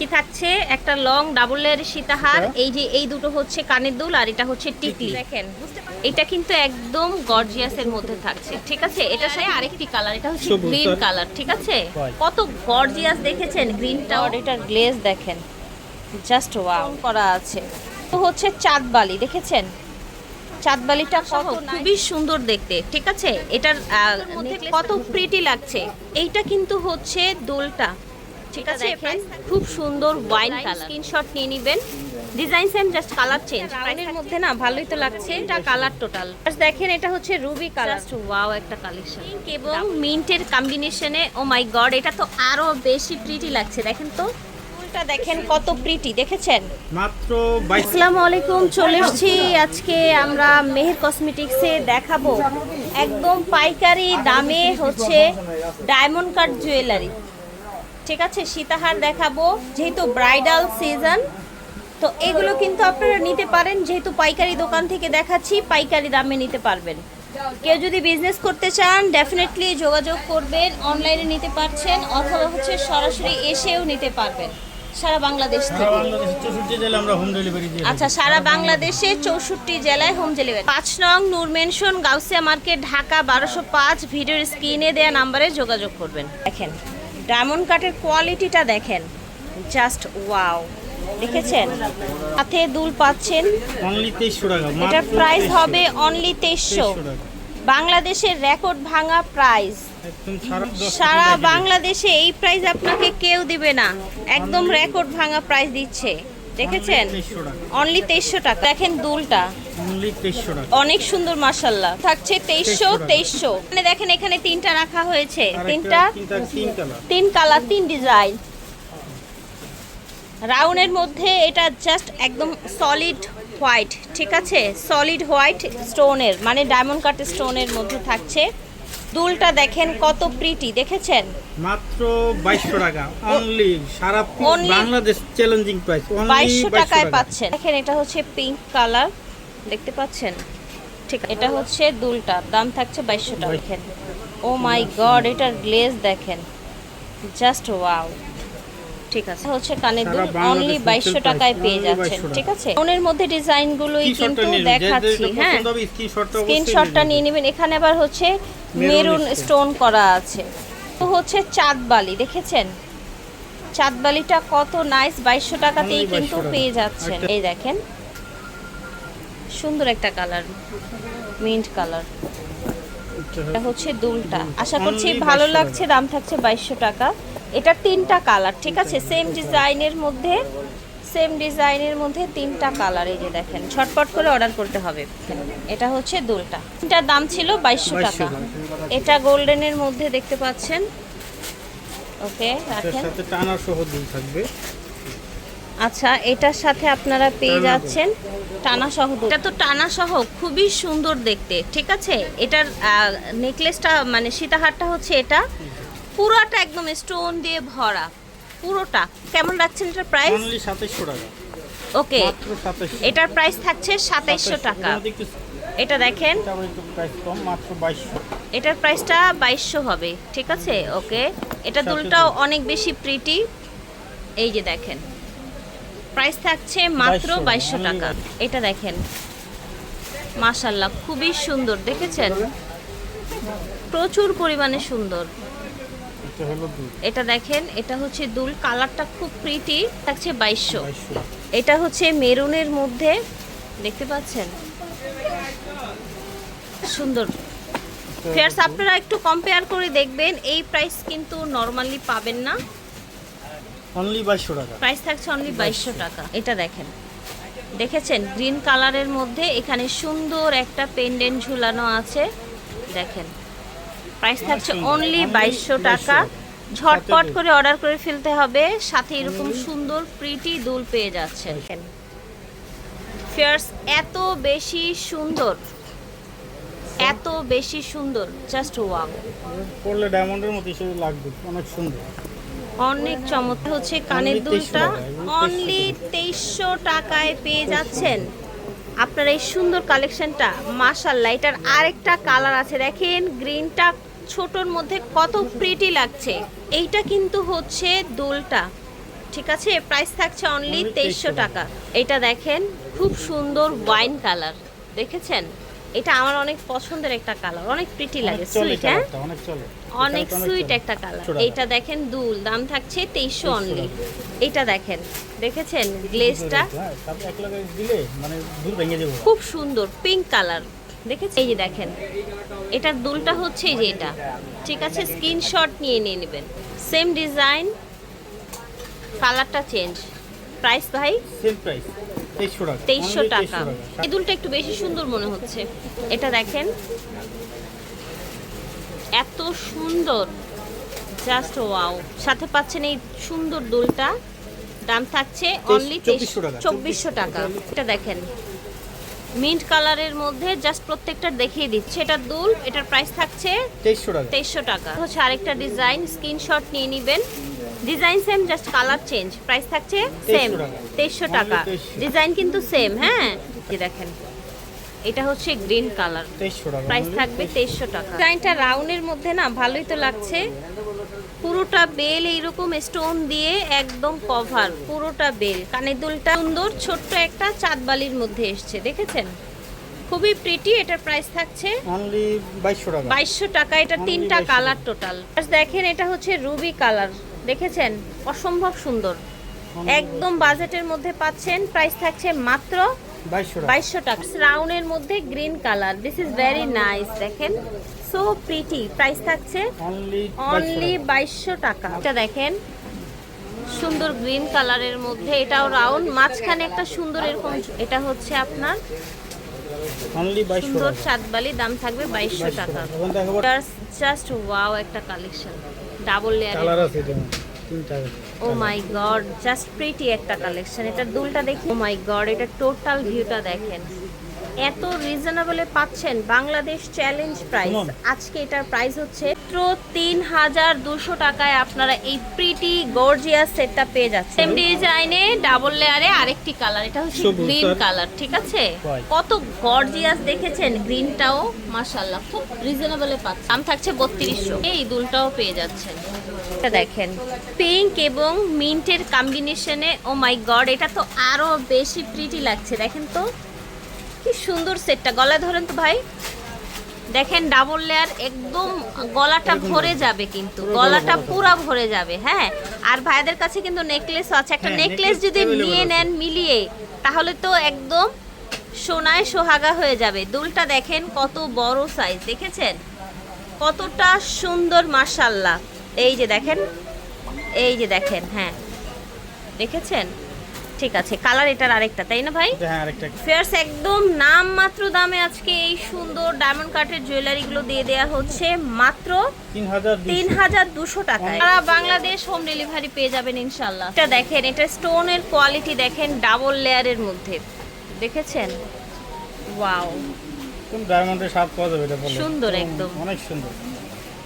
কি থাকছে? একটা লং ডাবল লেয়ারের সীতাহার। আচ্ছা। এই যে এই দুটো হচ্ছে কানের দুল আর এটা হচ্ছে টিকলি। দেখেন এটা কিন্তু একদম গর্জিয়াসের মধ্যে থাকছে। ঠিক আছে? এটা সাথে আরেকটি কালার এটা হচ্ছে গ্রিন কালার ঠিক আছে? কত গর্জিয়াস দেখেছেন গ্রিনটা আর এটার গ্লেজ দেখেন। জাস্ট ওয়াও করা আছে। তো হচ্ছে চাঁদবালি দেখেছেন? চাঁদবালিটা কত খুবই সুন্দর দেখতে ঠিক আছে? এটার আহ, কত প্রিটি লাগছে। এইটা কিন্তু হচ্ছে দোলটা। ঠিক আছে দেখেন। খুব সুন্দর ওয়াইন কালার স্ক্রিনশট নিয়ে নেবেন। Design same just colour change প্রাইনের মধ্যে না ভালোই তো লাগছে। এটা কালার টোটাল দেখেন এটা হচ্ছে রুবি কালার ওয়াও একটা কালেকশন এবং মিন্টের কম্বিনেশনে ও মাই গড এটা তো আরও বেশি প্রিটি লাগছে। দেখেন তো। ফুলটা দেখেন কত প্রিটি দেখেছেন? মাত্র আসসালামু আলাইকুম চলে এসেছি। আজকে আমরা মেহের কসমেটিক্সে দেখাবো। একদম পাইকারি দামে হচ্ছে ডায়মন্ড কাট জুয়েলারি ঠিক আছে সীতাহার দেখাবো যেহেতু ব্রাইডাল সিজন তো এগুলো কিন্তু আপনারা নিতে পারেন যেহেতু পাইকারি দোকান থেকে দেখাচ্ছি পাইকারি দামে নিতে পারবেন। কেউ যদি বিজনেস করতে চান ডেফিনেটলি যোগাযোগ করবেন অনলাইনে নিতে পারছেন অথবা হচ্ছে সরাসরি এসেও নিতে পারবেন সারা বাংলাদেশ থেকে। আচ্ছা সারা বাংলাদেশে চৌষট্টি জেলায় হোম ডেলিভারি পাঁচ নং নূর মেনশন গাউসিয়া মার্কেট ঢাকা বারোশো পাঁচ ভিডিওর স্ক্রিনে দেওয়া নাম্বারে যোগাযোগ করবেন। দেখেন ডায়মন্ড কাটের কোয়ালিটিটা দেখেন। Just wow. দেখেছেন? হাতে দুল পাচ্ছেন। অনলি তেইশশো টাকা। এটার প্রাইস হবে অনলি তেইশশো। বাংলাদেশের রেকর্ড ভাঙা প্রাইস সারা বাংলাদেশে এই প্রাইস আপনাকে কেউ দিবে না। একদম রেকর্ড ভাঙা প্রাইস দিচ্ছে। দেখেছেন? অনলি তেইশশো টাকা। দেখেন দুলটা। অনেক সুন্দর মাসাল্লাহ থাকছে তেইশশো তেইশশো মানে দেখেন এখানে তিনটা রাখা হয়েছে। তিনটা? তিন কালার। তিন ডিজাইন। রাউন্ডের মধ্যে এটা জাস্ট একদম সলিড হোয়াইট ঠিক আছে? সলিড হোয়াইট স্টোনের মানে ডায়মন্ড কাট স্টোনের মধ্যে থাকছে। দুলটা দেখেন কত প্রিটি দেখেছেন? মাত্র 2200 টাকা। অনলি সারা বাংলাদেশ চ্যালেঞ্জিং প্রাইস অনলি বাইশশো টাকায় টাকায় পাচ্ছেন। দেখেন এটা হচ্ছে পিঙ্ক কালার দেখতে পাচ্ছেন? ঠিক এটা হচ্ছে দুলটা দাম থাকছে 2200 টাকা। দেখেন। ও মাই গড এটার গ্লেজ দেখেন। জাস্ট ওয়াও ঠিক আছে। হচ্ছে কানের দুল অনলি wholesale বাইশশো price, টাকায় পেয়ে যাচ্ছেন ঠিক আছে? ফোনের মধ্যে ডিজাইনগুলোই কিন্তু দেখাচ্ছি হ্যাঁ। স্ক্রিনশটটা নিয়ে নেবেন। এখানে আবার হচ্ছে মেরুন স্টোন করা আছে। তো হচ্ছে চাঁদবালি দেখেছেন? চাঁদবালিটা কত নাইস বাইশশো টাকাতেই কিন্তু পেয়ে যাচ্ছেন। এই দেখেন। সুন্দর একটা কালার মিন্ট কালার এটা হচ্ছে দুলটা। আশা করছি ভালো লাগছে দাম থাকছে বাইশশো টাকা। এটা তিনটা কালার ঠিক আছে? সেম ডিজাইনের মধ্যে সেম ডিজাইনের মধ্যে তিনটা কালার এই যে দেখেন। ছটপট করে অর্ডার করতে হবে। এটা হচ্ছে দুলটা। তিনটার দাম ছিল বাইশশো টাকা। এটা গোল্ডেনের মধ্যে দেখতে পাচ্ছেন। ওকে রাখেন। সাথে টানা সহ দুল থাকবে। আচ্ছা এটার সাথে আপনারা পেয়ে যাচ্ছেন টানা সহ এটা তো টানা সহ খুবই সুন্দর দেখতে ঠিক আছে? এটার নেকলেসটা মানে সীতাহারটা হচ্ছে এটা। পুরোটা একদম স্টোন দিয়ে ভরা পুরোটা। কেমন রাখছেন এটার প্রাইস সাতাইশশো টাকা। ওকে এটার প্রাইস থাকছে সাতাইশশো টাকা। এটা দেখেন। এটার প্রাইসটা বাইশশো হবে ঠিক আছে? ওকে এটা দুলটাও অনেক বেশি প্রিটি এই যে দেখেন প্রাইস থাকছে মাত্র 2200 বাইশশো টাকা। এটা দেখেন। মাশাল্লাহ খুবই সুন্দর দেখেছেন? প্রচুর পরিমাণে সুন্দর। এটা দেখেন এটা হচ্ছে দুল। কালারটা খুব প্রিটি থাকছে বাইশশো। এটা হচ্ছে মেরুনের মধ্যে দেখতে পাচ্ছেন? সুন্দর। ফেয়ার্স আপনারা একটু কম্পেয়ার করে দেখবেন। এই প্রাইস কিন্তু নর্মালি পাবেন না। অনলি বাইশশো টাকা। প্রাইস থাকছে অনলি বাইশশো। টাকা। এটা দেখেন। দেখেছেন? গ্রিন কালারের মধ্যে এখানে সুন্দর একটা পেন্ডেন্ট ঝুলানো আছে। দেখেন। প্রাইস থাকছে অনলি only বাইশশো টাকা। ঝটপট করে অর্ডার করে ফেলতে হবে। সাথে এরকম সুন্দর প্রিটি দুল পেয়ে যাচ্ছেন। ফেয়ার্স এত বেশি সুন্দর। এত বেশি সুন্দর। জাস্ট ওয়াও পড়লে ডায়মন্ডের মতো লাগবে। অনেক সুন্দর। অনেক চমৎকার। হচ্ছে কানের Only 2300 দুলটা অনলি তেইশশো টাকায়। পেয়ে যাচ্ছেন। আপনার এই সুন্দর কালেকশনটা মাশাল্লাহ এটার আরেকটা কালার আছে। দেখেন গ্রিনটা ছোটোর মধ্যে কত প্রিটি লাগছে। এইটা কিন্তু হচ্ছে দোলটা। ঠিক আছে? প্রাইস থাকছে অনলি তেইশশো টাকা। এটা দেখেন খুব সুন্দর ওয়াইন কালার দেখেছেন? এটা আমার অনেক পছন্দের একটা কালার অনেক প্রিটি লাগে সুইট হ্যাঁ? অনেক চলে। অনেক সুইট একটা কালার। এইটা দেখেন দুল দাম থাকছে তেইশশো 2300 অনলি। এইটা দেখেন দেখেছেন গ্লেজটা হ্যাঁ, এক লাগাই দিলে মানে খুব সুন্দর পিঙ্ক কালার দেখেছেন? এই যে দেখেন এটার দুলটা হচ্ছে এই যে এটা। ঠিক আছে স্ক্রিনশট নিয়ে নিয়ে নেবেন। সেম ডিজাইন কালারটা চেঞ্জ প্রাইস ভাই? সেম প্রাইস তেইশশো টাকা। তেইশশো Only টাকা। 2300 এই দুলটা একটু বেশি সুন্দর মনে হচ্ছে। এটা দেখেন। এত সুন্দর। Just wow. সাথে পাচ্ছেন এই সুন্দর দুলটা। দাম থাকছে অনলি 2400 চব্বিশশো টাকা এটা দেখেন। মিন্ট কালারের মধ্যে জাস্ট প্রত্যেকটা দেখিয়ে দিচ্ছে। এটা দুল এটার প্রাইস থাকছে তেইশশো টাকা। তেইশশো টাকা। হচ্ছে আরেকটা ডিজাইন স্ক্রিনশট নিয়ে নেবেন। Design same just colour change price থাকছে সেম 2300 টাকা। তেইশশো টাকা। ডিজাইন কিন্তু সেম হ্যাঁ? দেখেন। এটা হচ্ছে গ্রিন কালার প্রাইস থাকবে তেইশশো টাকা। ডিজাইনটা রাউন্ডের মধ্যে না ভালোই তো লাগছে। পুরোটা বেল এইরকম স্টোন দিয়ে একদম কভার পুরোটা বেল। কানের দুলটা সুন্দর ছোট্ট একটা চাঁদবালির মধ্যে এসছে দেখেছেন? খুবই প্রিটি এটার প্রাইস থাকছে অনলি বাইশশো টাকা। বাইশশো টাকা এটা তিনটা কালার টোটাল দেখেন এটা হচ্ছে রুবি কালার দেখেছেন? অসম্ভব সুন্দর। একদম বাজেটের মধ্যে পাচ্ছেন। প্রাইস থাকছে মাত্র বাইশশো টাকা। রাউন্ডের মধ্যে green colour. This is very nice দেখেন। সো প্রিটি প্রাইস থাকছে অনলি বাইশশো টাকা। এটা দেখেন। সুন্দর গ্রিন কালারের মধ্যে। এটাও রাউন্ড মাঝখানে একটা সুন্দর এরকম এটা হচ্ছে আপনার সুন্দর চাঁদবালি। দাম থাকবে বাইশশো টাকা। জাস্ট ওয়াও একটা কালেকশন ডাবল লেয়ার কালার আছে এটা। তিনটা oh my god just pretty একটা কালেকশন এটার দুলটা দেখি। ও মাই গড এটা টোটাল ভিউটা দেখেন। এত রিজনেবলে পাচ্ছেন বাংলাদেশ চ্যালেঞ্জ প্রাইস আজকে এটার প্রাইস হচ্ছে মাত্র তিন হাজার দুশো টাকায় আপনারা এই প্রিটি গর্জিয়াস সেটটা পেয়ে যাচ্ছেন। সেম ডিজাইনে ডাবল লেয়ারে আরেকটি কালার এটা হচ্ছে গ্রিন কালার ঠিক আছে? কত গর্জিয়াস দেখেছেন গ্রিনটাও মাশাল্লাহ খুব রিজনেবলে পাচ্ছেন। দাম থাকছে বত্রিশশো। এই দুলটাও পেয়ে যাচ্ছেন। এটা দেখেন পিঙ্ক এবং মিন্টের কম্বিনেশনে ও মাই গড এটা তো আরও বেশি প্রিটি লাগছে দেখেন তো। কি সুন্দর সেটটা। গলায় ধরেন তো ভাই। দেখেন ডাবল লেয়ার একদম গলাটা ভরে যাবে কিন্তু। গলাটা পুরা ভরে যাবে হ্যাঁ? আর ভাইদের কাছে কিন্তু নেকলেস আছে। একটা হ্যাঁ, নেকলেস যদি নিয়ে নেন মিলিয়ে তাহলে তো একদম সোনায় সোহাগা হয়ে যাবে। দুলটা দেখেন কত বড় সাইজ দেখেছেন? কতটা সুন্দর মাশাল্লাহ এই যে দেখেন এই যে দেখেন হ্যাঁ। দেখেছেন? ঠিক আছে কালার এটার আরেকটা তাই না ভাই? হ্যাঁ আরেকটা। ফেয়ার্স একদম নাম মাত্র দামে আজকে এই সুন্দর ডায়মন্ড কাটের জুয়েলারিগুলো দিয়ে দেয়া হচ্ছে মাত্র তিন হাজার তিন দুশো টাকায়। সারা বাংলাদেশ হোম ডেলিভারি পেয়ে যাবেন ইনশাল্লাহ এটা দেখেন এটা স্টোনের কোয়ালিটি দেখেন ডাবল লেয়ারের মধ্যে। দেখেছেন? ওয়াও ডায়মন্ডের স্বাদ পাওয়া যাবে এটা সুন্দর একদম। অনেক সুন্দর।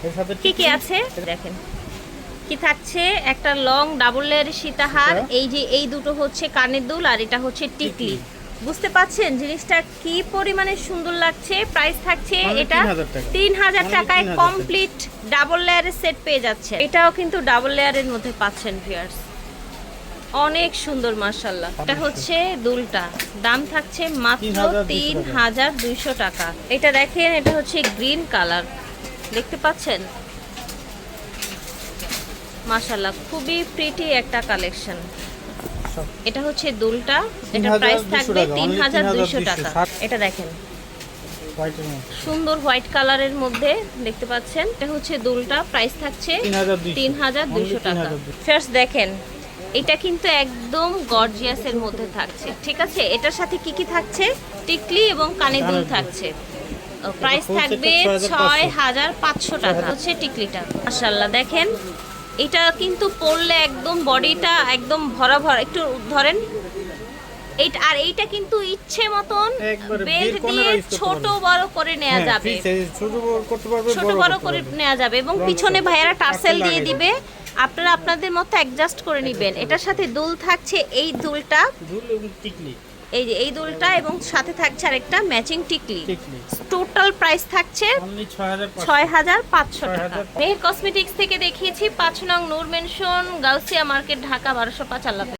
এর সাথে কি কি আছে? দেখেন। কি থাকছে? একটা লং ডাবল লেয়ারের সীতাহার। আচ্ছা। এই যে এই দুটো হচ্ছে কানের দুল আর এটা হচ্ছে টিকলি। বুঝতে পাচ্ছেন জিনিসটা কি পরিমাণে সুন্দর লাগছে? প্রাইস থাকছে এটা 3000 তিন হাজার টাকায় কমপ্লিট ডাবল লেয়ারের সেট পেয়ে যাচ্ছে এটাও কিন্তু ডাবল লেয়ারের মধ্যে পাচ্ছেন ভিউয়ার্স অনেক সুন্দর মার্শাল্লাহ এটা হচ্ছে দুলটা। দাম থাকছে মাত্র 3200 তিন হাজার দুইশো টাকা। এটা দেখেন এটা হচ্ছে গ্রিন কালার দেখতে পাচ্ছেন? মাশাল্লাহ খুবই প্রিটি একটা কালেকশন এটা হচ্ছে দুলটা এটা 3200 প্রাইস থাকবে তিন হাজার দুইশো 3200 টাকা। এটা দেখেন। সুন্দর হোয়াইট কালারের মধ্যে দেখতে পাচ্ছেন। এটা হচ্ছে দুলটা প্রাইস থাকছে তিন হাজার দুইশো টাকা। 3200 ফার্স্ট দেখেন এটা কিন্তু একদম গর্জিয়াসের মধ্যে থাকছে। ঠিক আছে? এটার সাথে কি কি থাকছে? টিকলি এবং কানে দুল থাকছে। প্রাইস থাকবে ছয় 6500 হাজার পাঁচশো টাকা। হচ্ছে টিকলিটা। মাসাল্লাহ দেখেন। এটা কিন্তু পরলে একদম বডিটা একদম ভরা ভরা। একটু ধরেন এইটা আর এইটা কিন্তু ইচ্ছে মতন বেল্ট দিয়ে ছোট বড় করে নেওয়া হ্যাঁ, যাবে। ছোট বড় করে। নেওয়া যাবে এবং পিছনে ভাইয়ারা টার্সেল টার্সেল দিয়ে দিবে। আপনারা আপনাদের মতো অ্যাডজাস্ট করে নেবেন। এটার সাথে দুল থাকছে এই দুলটা। দুল এবং টিকলি। এই যে এই দুলটা এবং সাথে থাকছে আরেকটা ম্যাচিং টিকলি। টোটাল প্রাইস থাকছে ছয় হাজার পাঁচশো। টাকা। 6,500 মেহের কসমেটিক্স থেকে দেখিয়েছি পাঁচ নং নূর মেনশন গাউসিয়া মার্কেট ঢাকা বারোশো পাঁচ আল্লাহ।